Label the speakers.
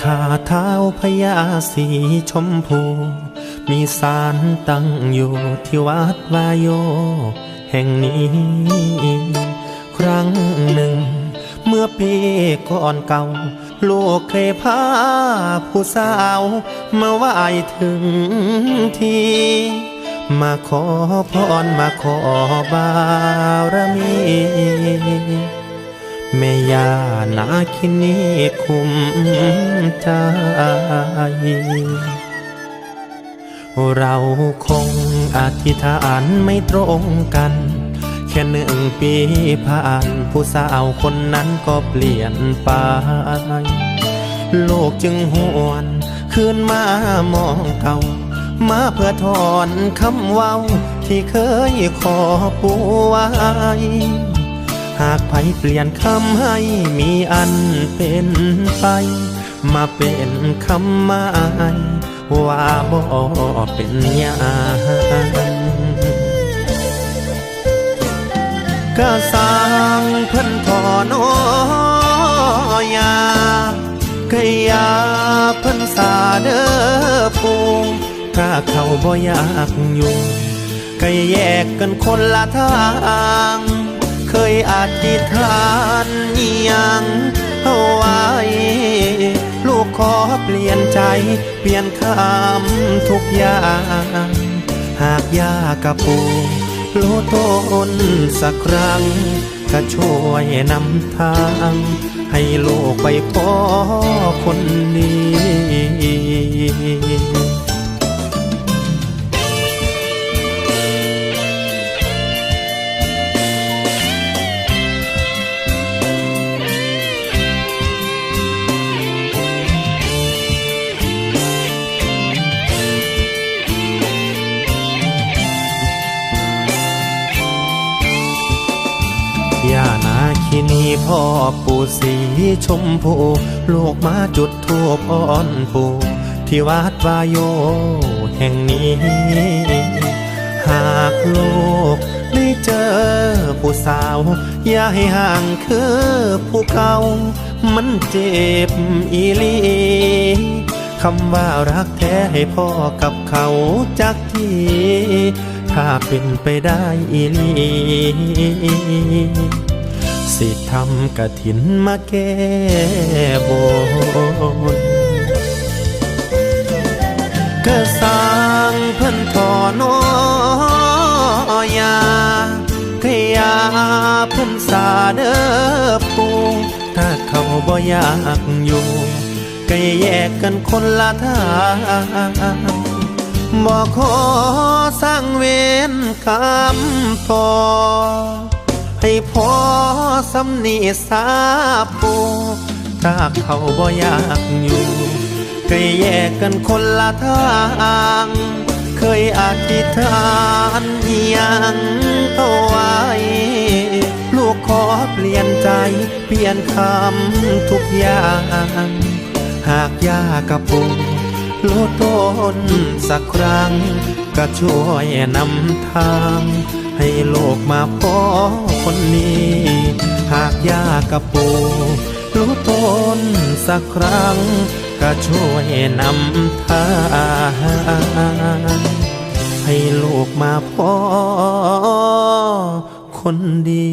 Speaker 1: เท้าพญาสีชมพู มีสารตั้งอยู่ที่วัดวายโย แห่งนี้ ครั้งหนึ่ง เมื่อปีก่อนเก่า ลูกเคยพาผู้สาวมาไหว้ถึงทีมาขอพรมาขอบารมี แม่ยานาคินีคุมใจเราคงอธิษฐานไม่ตรงกัน แค่หนึ่งปีผ่าน ผู้สาวคนนั้นก็เปลี่ยนไป โลกจึงหวนคืนมามองเก่า มาเพื่อถอนคำเว้า ที่เคยขอปูไว้ หากไผเปลี่ยนคำให้มีอันเป็นไป มาเป็นคำหมายว่าบ่เป็นหยังก็สร้างเพิ่นทอนอยาก็ยาเพิ่นสาเด้อปูถ้าเขาบ่อยากอยู่ก็แยกกันคนละทาง ยอธิษฐานอิหยังเอาไว้ลูกขอเปลี่ยนใจ เปลี่ยนคำทุกอย่าง หากยากกับปูรู้ตนสักครั้ง ก็ช่วยนำทาง ให้ลูกไปพอคนดี นาคินีพ่อปู่สีชมพูลูกมาจุดทูปอ้อนปู่ที่วัดวายโยแห่งนี้ หากลูกได้เจอผู้สาว อย่าให้ห่างคือผู้เก่ามันเจ็บอีลีคำว่ารักแท้ให้พ่อกับเขาจักทีถ้าเป็นไปได้อีลี สิทำกะถินมาแก้บนก็สร้างเพิ่นทอนอยาก็อยาเพิ่นสาเด้อปูถ้าเขาบ่อยากอยู่ก็แยกกันคนละทางบ่ขอสร้างเวรกรรมพอ ให้พอสำนีสาปูถ้าเขาบ่อยากอยู่ก็แยกกันคนละทาง เคยอธิษฐานยังเอาไว้ลูกขอเปลี่ยนใจ เปลี่ยนคำทุกอย่าง หากยากกับปูลดต้นสักครั้ง ก็ช่วยนำทาง ให้โลกมาพอคนนี้ หากยากกับปูรู้ตนสักครั้ง ก็ช่วยนำทางให้ลูกมาพ่อคนดี